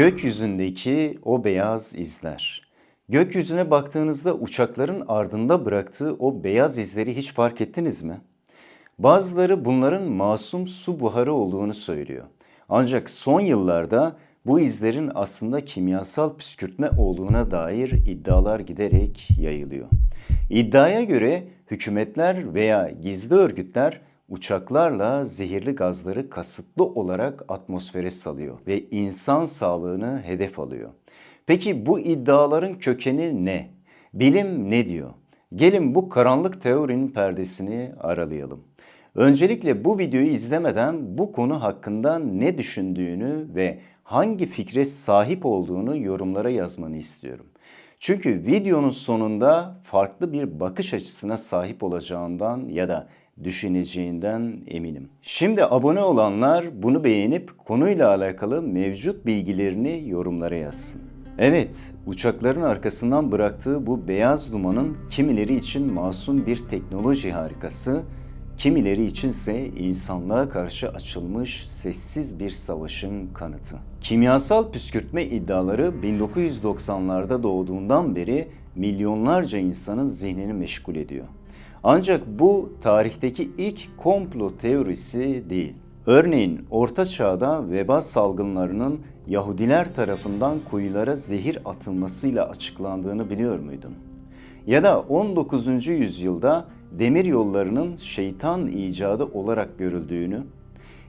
Gökyüzündeki o beyaz izler. Gökyüzüne baktığınızda uçakların ardında bıraktığı o beyaz izleri hiç fark ettiniz mi? Bazıları bunların masum su buharı olduğunu söylüyor. Ancak son yıllarda bu izlerin aslında kimyasal püskürtme olduğuna dair iddialar giderek yayılıyor. İddiaya göre hükümetler veya gizli örgütler uçaklarla zehirli gazları kasıtlı olarak atmosfere salıyor ve insan sağlığını hedef alıyor. Peki bu iddiaların kökeni ne? Bilim ne diyor? Gelin bu karanlık teorinin perdesini aralayalım. Öncelikle bu videoyu izlemeden bu konu hakkında ne düşündüğünü ve hangi fikre sahip olduğunu yorumlara yazmanı istiyorum. Çünkü videonun sonunda farklı bir bakış açısına sahip olacağından ya da düşüneceğinden eminim. Şimdi abone olanlar bunu beğenip konuyla alakalı mevcut bilgilerini yorumlara yazsın. Evet, uçakların arkasından bıraktığı bu beyaz dumanın kimileri için masum bir teknoloji harikası, kimileri içinse insanlığa karşı açılmış sessiz bir savaşın kanıtı. Kimyasal püskürtme iddiaları 1990'larda doğduğundan beri milyonlarca insanın zihnini meşgul ediyor. Ancak bu tarihteki ilk komplo teorisi değil. Örneğin Orta Çağ'da veba salgınlarının Yahudiler tarafından kuyulara zehir atılmasıyla açıklandığını biliyor muydun? Ya da 19. yüzyılda demir yollarının şeytan icadı olarak görüldüğünü,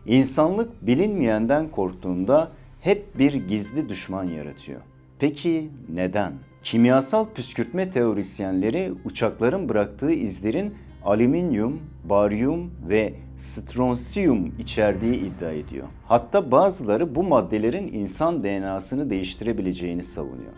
insanlık bilinmeyenden korktuğunda hep bir gizli düşman yaratıyor. Peki neden? Kimyasal püskürtme teorisyenleri uçakların bıraktığı izlerin alüminyum, baryum ve stronsiyum içerdiği iddia ediyor. Hatta bazıları bu maddelerin insan DNA'sını değiştirebileceğini savunuyor.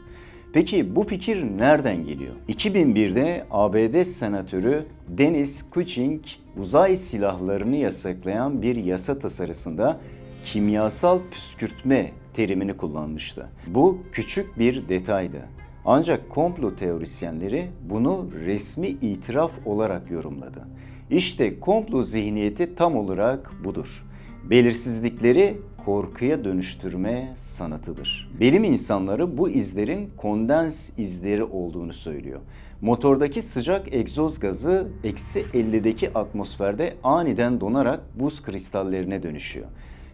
Peki bu fikir nereden geliyor? 2001'de ABD senatörü Dennis Kuching uzay silahlarını yasaklayan bir yasa tasarısında kimyasal püskürtme terimini kullanmıştı. Bu küçük bir detaydı. Ancak komplo teorisyenleri bunu resmi itiraf olarak yorumladı. İşte komplo zihniyeti tam olarak budur. Belirsizlikleri korkuya dönüştürme sanatıdır. Bilim insanları bu izlerin kondens izleri olduğunu söylüyor. Motordaki sıcak egzoz gazı eksi 50'deki atmosferde aniden donarak buz kristallerine dönüşüyor.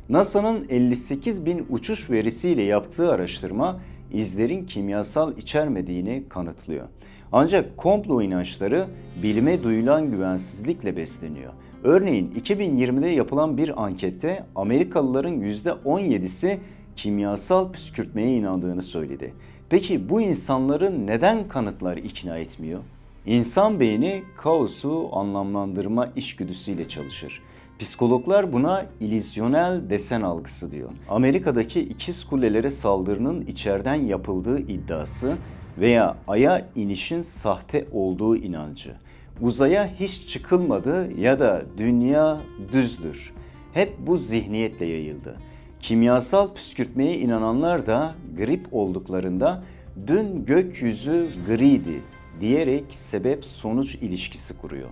NASA'nın 58 bin uçuş verisiyle yaptığı araştırma izlerin kimyasal içermediğini kanıtlıyor. Ancak komplo inançları bilime duyulan güvensizlikle besleniyor. Örneğin 2020'de yapılan bir ankette Amerikalıların %17'si kimyasal püskürtmeye inandığını söyledi. Peki bu insanları neden kanıtlar ikna etmiyor? İnsan beyni kaosu anlamlandırma içgüdüsüyle çalışır. Psikologlar buna ilizyonel desen algısı diyor. Amerika'daki ikiz kulelere saldırının içeriden yapıldığı iddiası veya aya inişin sahte olduğu inancı. Uzaya hiç çıkılmadı ya da dünya düzdür. Hep bu zihniyetle yayıldı. Kimyasal püskürtmeye inananlar da grip olduklarında dün gökyüzü griydi diyerek sebep sonuç ilişkisi kuruyor.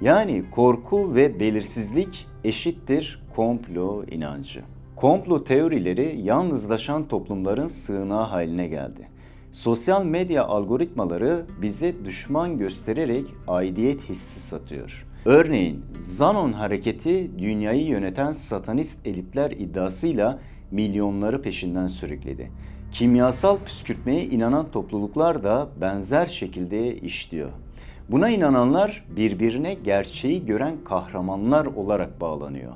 Yani korku ve belirsizlik eşittir komplo inancı. Komplo teorileri yalnızlaşan toplumların sığınağı haline geldi. Sosyal medya algoritmaları bize düşman göstererek aidiyet hissi satıyor. Örneğin Zanon hareketi dünyayı yöneten satanist elitler iddiasıyla milyonları peşinden sürükledi. Kimyasal püskürtmeye inanan topluluklar da benzer şekilde işliyor. Buna inananlar birbirine gerçeği gören kahramanlar olarak bağlanıyor.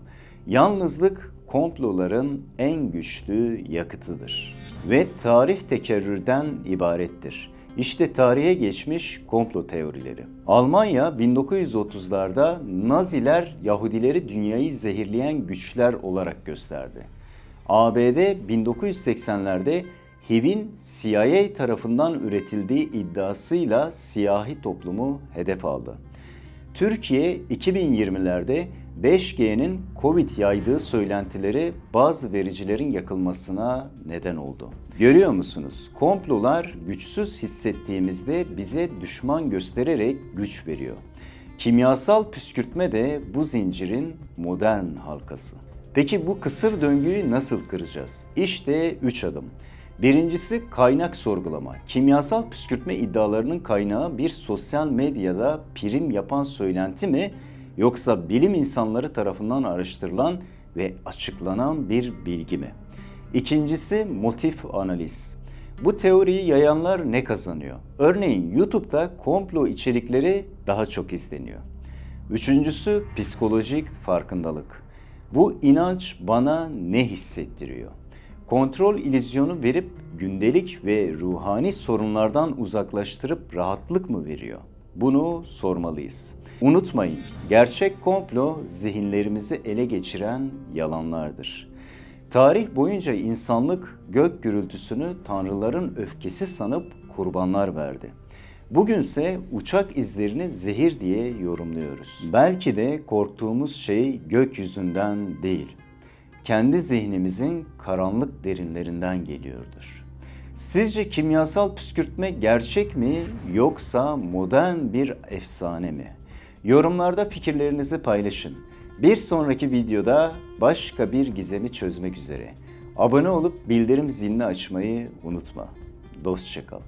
Yalnızlık komploların en güçlü yakıtıdır. Ve tarih tekerrürden ibarettir. İşte tarihe geçmiş komplo teorileri. Almanya 1930'larda Naziler Yahudileri dünyayı zehirleyen güçler olarak gösterdi. ABD 1980'lerde HIV'in CIA tarafından üretildiği iddiasıyla siyahi toplumu hedef aldı. Türkiye 2020'lerde 5G'nin Covid yaydığı söylentileri bazı vericilerin yakılmasına neden oldu. Görüyor musunuz? Komplolar güçsüz hissettiğimizde bize düşman göstererek güç veriyor. Kimyasal püskürtme de bu zincirin modern halkası. Peki bu kısır döngüyü nasıl kıracağız? İşte 3 adım. Birincisi kaynak sorgulama. Kimyasal püskürtme iddialarının kaynağı bir sosyal medyada prim yapan söylenti mi yoksa bilim insanları tarafından araştırılan ve açıklanan bir bilgi mi? İkincisi motif analiz. Bu teoriyi yayanlar ne kazanıyor? Örneğin YouTube'da komplo içerikleri daha çok izleniyor. Üçüncüsü psikolojik farkındalık. Bu inanç bana ne hissettiriyor? Kontrol illüzyonu verip gündelik ve ruhani sorunlardan uzaklaştırıp rahatlık mı veriyor? Bunu sormalıyız. Unutmayın, gerçek komplo zihinlerimizi ele geçiren yalanlardır. Tarih boyunca insanlık gök gürültüsünü tanrıların öfkesi sanıp kurbanlar verdi. Bugünse uçak izlerini zehir diye yorumluyoruz. Belki de korktuğumuz şey gökyüzünden değil, kendi zihnimizin karanlık derinlerinden geliyordur. Sizce kimyasal püskürtme gerçek mi yoksa modern bir efsane mi? Yorumlarda fikirlerinizi paylaşın. Bir sonraki videoda başka bir gizemi çözmek üzere. Abone olup bildirim zilini açmayı unutma. Dostça kal.